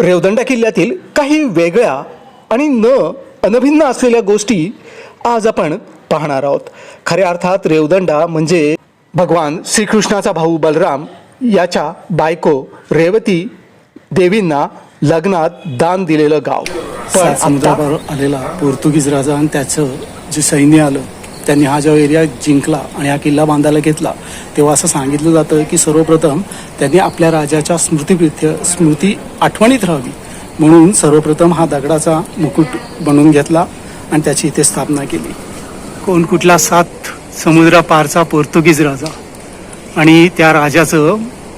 रेवदंडा किल्ल्यातील काही वेगळ्या आणि न अनभिन्न असलेल्या गोष्टी आज आपण पाहणार आहोत. खऱ्या अर्थात रेवदंडा म्हणजे भगवान श्रीकृष्णाचा भाऊ बलराम याच्या बायको रेवती देवींना लग्नात दान दिलेलं गाव. पण समुद्रावर आलेला पोर्तुगीज राजा आणि त्याचं जे सैन्य आलं त्यांनी हा जो एरिया जिंकला आणि हा किल्ला बांधायला घेतला तेव्हा असं सांगितलं जातं की सर्वप्रथम त्यांनी आपल्या राजाच्या स्मृतीप्रित्य स्मृती आठवणीत राहावी. म्हणून सर्वप्रथम हा दगडाचा मुकुट बनवून घेतला आणि त्याची इथे स्थापना केली. कोण कुठला सात समुद्रापारचा पोर्तुगीज राजा. आणि त्या राजाचं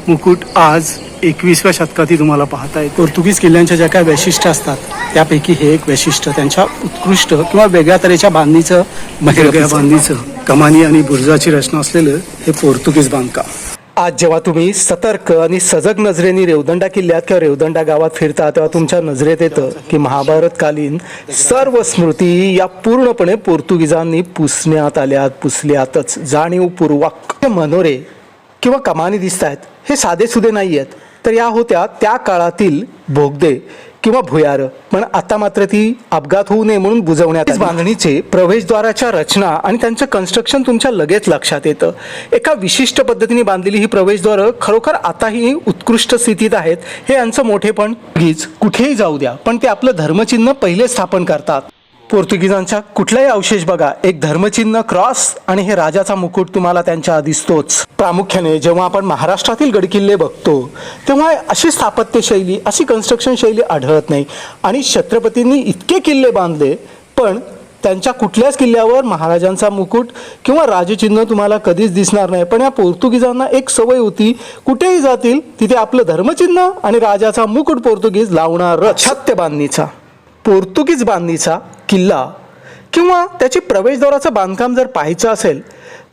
मुकुट आज एकविसव्या शतकातही तुम्हाला पाहता येईल पोर्तुगीज किल्ल्यांच्या ज्या काही वैशिष्ट्य असतात त्यापैकी हे एक वैशिष्ट्य त्यांच्या उत्कृष्ट किंवा वेगळ्या तऱ्हेच्या बांधणीचं वेगळ्या बांधणीचं. कमानी आणि बुर्जाची रचना असलेलं हे पोर्तुगीज बांधकाम. आज जेव्हा तुम्ही सतर्क आणि सजग नजरेने रेवदंडा किल्ल्यात किंवा रेवदंडा गावात फिरता तेव्हा तुमच्या नजरेत येतं की महाभारतकालीन सर्व स्मृती या पूर्णपणे पोर्तुगीजांनी पुसण्यात आल्यात पुसल्यातच. जाणीवपूर्वक मनोरे किंवा कमानी दिसत आहेत हे साधे सुधे नाही आहेत तर या होत्या त्या काळातील भोगदे किंवा भुयार. पण आता मात्र ती अपघात होऊ नये म्हणून बुजवण्यात बांधणीचे प्रवेशद्वाराच्या रचना आणि त्यांचं कन्स्ट्रक्शन तुमच्या लगेच लक्षात येतं. एका विशिष्ट पद्धतीने बांधलेली ही प्रवेशद्वारं खरोखर आताही उत्कृष्ट स्थितीत आहेत. हे यांचं मोठेपण गीज कुठेही जाऊ द्या पण ते आपलं धर्मचिन्ह पहिले स्थापन करतात. पोर्तुगीजांचा कुठलाही अवशेष बघा एक धर्मचिन्ह क्रॉस आणि हे राजाचा मुकुट तुम्हाला त्यांच्या दिसतोच प्रामुख्याने जेव्हा आपण महाराष्ट्रातील गडकिल्ले बघतो तेव्हा अशी स्थापत्य शैली अशी कन्स्ट्रक्शन शैली आढळत नाही. आणि छत्रपतींनी इतके किल्ले बांधले पण त्यांच्या कुठल्याच किल्ल्यावर महाराजांचा मुकुट किंवा राजचिन्ह तुम्हाला कधीच दिसणार नाही. पण या पोर्तुगीजांना एक सवय होती कुठेही जातील तिथे आपलं धर्मचिन्ह आणि राजाचा मुकुट पोर्तुगीज लावणार छत्य बांधणीचा पोर्तुगीज बांधणीचा किल्ला किंवा त्याची प्रवेशद्वाराचं बांधकाम जर पाहायचं असेल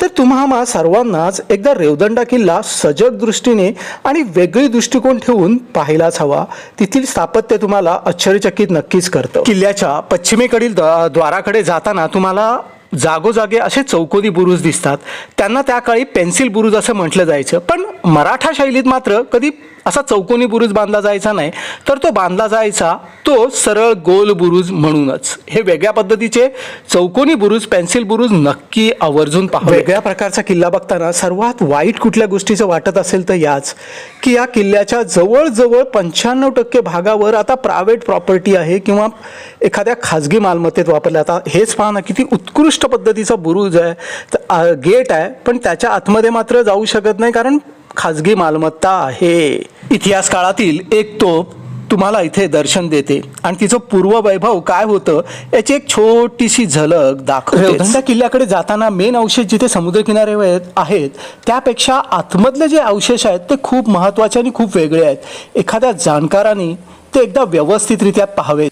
तर तुम्हा सर्वांनाच एकदा रेवदंडा किल्ला सजग दृष्टीने आणि वेगळी दृष्टिकोन ठेवून पाहायलाच हवा. तेथील स्थापत्य तुम्हाला आश्चर्यचकित नक्कीच करतं. किल्ल्याच्या पश्चिमेकडील द्वाराकडे जाताना तुम्हाला जागोजागे असे चौकोनी बुरुज दिसतात. त्यांना त्या काळी पेन्सिल बुरुज असं म्हटलं जायचं. पण मराठा शैलीत मात्र कधी असा चौकोनी बुरुज बांधला जायचा नाही. तर तो बांधला जायचा तो सरळ गोल बुरुज म्हणूनच. हे वेगळ्या पद्धतीचे चौकोनी बुरुज पेन्सिल बुरुज नक्की आवर्जून पहा वेगळ्या प्रकारचा किल्ला बघताना सर्वात वाईट कुठल्या गोष्टीचं वाटत असेल तर याच की या किल्ल्याच्या जवळजवळ पंच्याण्णव टक्के भागावर आता प्रायव्हेट प्रॉपर्टी आहे किंवा एखाद्या खाजगी मालमत्तेत वापरल्या. आता हेच पहा ना किती उत्कृष्ट पद्धतीचा बुरुज आहे गेट आहे पण त्याच्या आतमध्ये मात्र जाऊ शकत नाही कारण खाजगी मालमत्ता आहे. इतिहास काळातील एक तोप तुम्हाला इथे दर्शन देते. आणि तिचं पूर्व वैभव काय होतं याची एक छोटीशी झलक दाखवते किल्ल्याकडे जाताना मेन अवशेष जिथे समुद्रकिनारे आहेत- आहेत त्यापेक्षा आतमधले जे अवशेष आहेत ते खूप महत्त्वाचे आणि खूप वेगळे आहेत. एखाद्या जाणकाराने ते एकदा व्यवस्थितरित्या पाहावेत